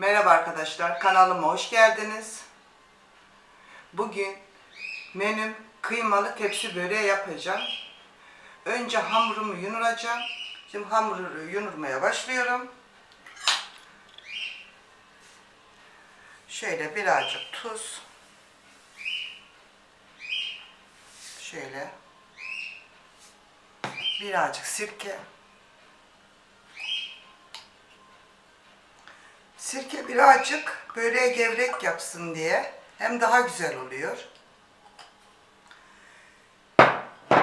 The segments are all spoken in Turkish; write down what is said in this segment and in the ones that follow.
Merhaba arkadaşlar, kanalıma hoş geldiniz. Bugün menüm kıymalı tepsi böreği yapacağım. Önce hamurumu yunuracağım. Şimdi hamuru yunurmaya başlıyorum. Şöyle birazcık tuz. Şöyle. Birazcık sirke. Sirke birazcık böreğe gevrek yapsın diye hem daha güzel oluyor.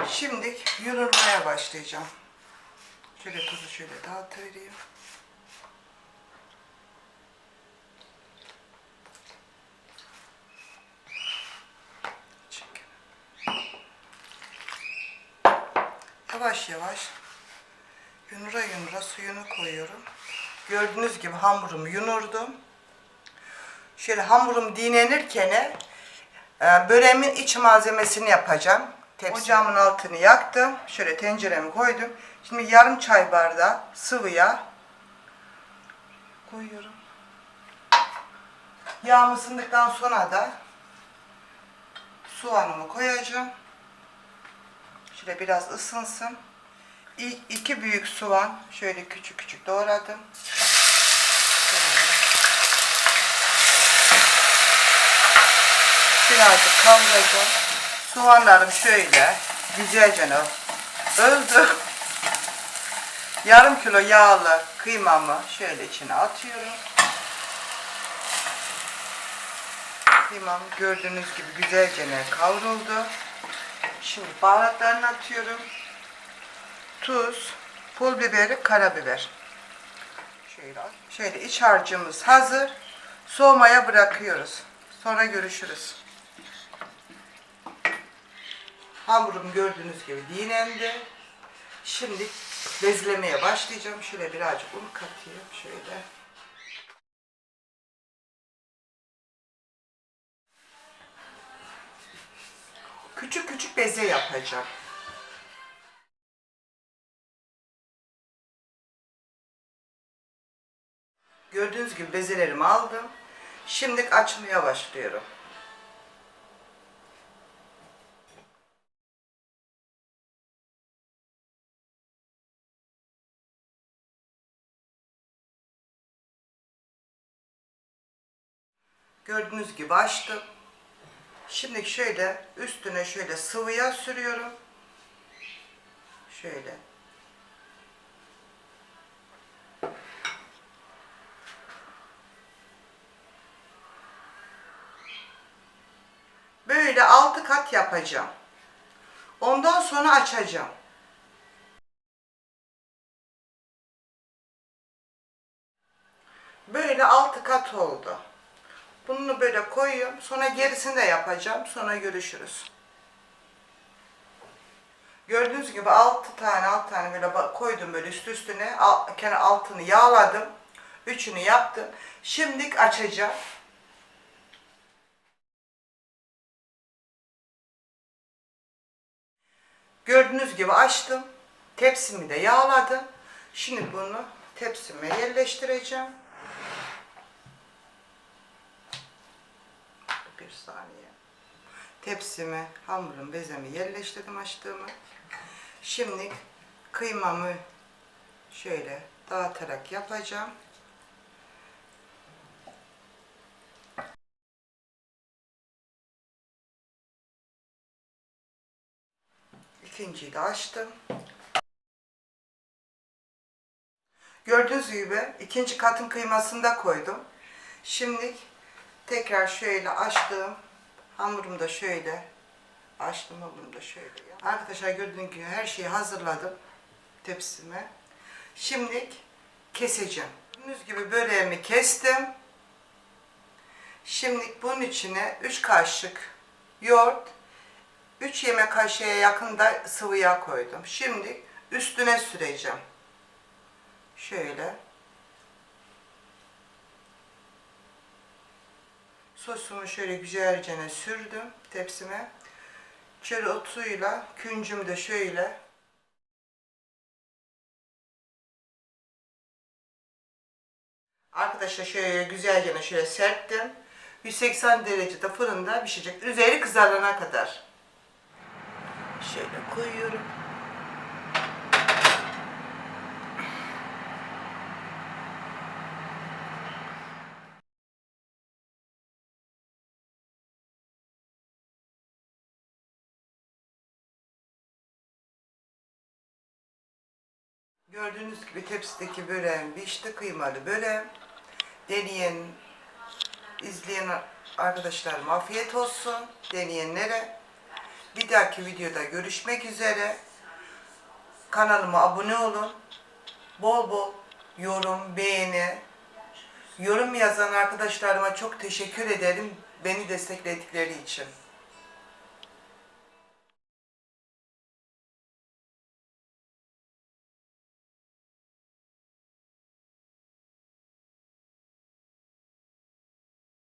Şimdi yunurmaya başlayacağım. Şöyle tuzu şöyle dağıtıvereyim. Yavaş yavaş yunura yunura suyunu koyuyorum. Gördüğünüz gibi hamurumu yunurdum. Şöyle hamurum dinlenirken e, böreğimin iç malzemesini yapacağım. Tepsi. Ocağımın altını yaktım. Şöyle tenceremi koydum. Şimdi yarım çay bardağı sıvı yağ koyuyorum. Yağım ısındıktan sonra da soğanımı koyacağım. Şöyle biraz ısınsın. İki büyük soğan şöyle küçük küçük doğradım. Birazcık kavuracağım. Soğanlarım şöyle güzelce öldü. Yarım kilo yağlı kıymamı şöyle içine atıyorum. Kıymam gördüğünüz gibi güzelce kavruldu. Şimdi baharatlarını atıyorum. Tuz, pul biberi, karabiber. Şöyle, şöyle iç harcımız hazır. Soğumaya bırakıyoruz. Sonra görüşürüz. Hamurum gördüğünüz gibi dinlendi. Şimdi bezlemeye başlayacağım. Şöyle birazcık un katayım. Şöyle. Küçük küçük beze yapacağım. Gördüğünüz gibi bezelerimi aldım. Şimdi açmaya başlıyorum. Gördüğünüz gibi açtım. Şimdi şöyle üstüne şöyle sıvı yağ sürüyorum. Şöyle. Böyle altı kat yapacağım. Ondan sonra açacağım. Böyle altı kat oldu. Bunu böyle koyuyorum. Sonra gerisini de yapacağım. Sonra görüşürüz. Gördüğünüz gibi altı tane altı tane böyle koydum böyle üst üstüne. Kenar altını yağladım. Üçünü yaptım. Şimdi açacağım. Gördüğünüz gibi açtım. Tepsimi de yağladım. Şimdi bunu tepsime yerleştireceğim. Bir saniye. Tepsimi, hamurum, bezemi yerleştirdim açtığımı. Şimdi kıymamı şöyle dağıtarak yapacağım. İkinciyi de açtım. Gördüğünüz gibi ikinci katın kıymasını da koydum. Şimdi tekrar şöyle açtım. Hamurum da şöyle. Açtım hamurum da şöyle. Arkadaşlar gördüğünüz gibi her şeyi hazırladım tepsime. Şimdi keseceğim. Gördüğünüz gibi böreğimi kestim. Şimdi bunun içine 3 kaşık yoğurt, 3 yemek kaşığa yakın da sıvı yağ koydum. Şimdi üstüne süreceğim. Şöyle. Sosumu şöyle güzelce sürdüm tepsime. Şöyle otuyla küncümü de şöyle Arkadaşlar şöyle güzelce şöyle serptim. 180 derecede fırında pişecek. Üzeri kızarana kadar. Şöyle koyuyorum. Gördüğünüz gibi tepsideki böreğim pişti. Kıymalı böreğim. Deneyen, izleyen arkadaşlarım afiyet olsun. Deneyenlere. Bir dahaki videoda görüşmek üzere. Kanalıma abone olun. Bol bol yorum, beğeni, yorum yazan arkadaşlarıma çok teşekkür ederim beni destekledikleri için.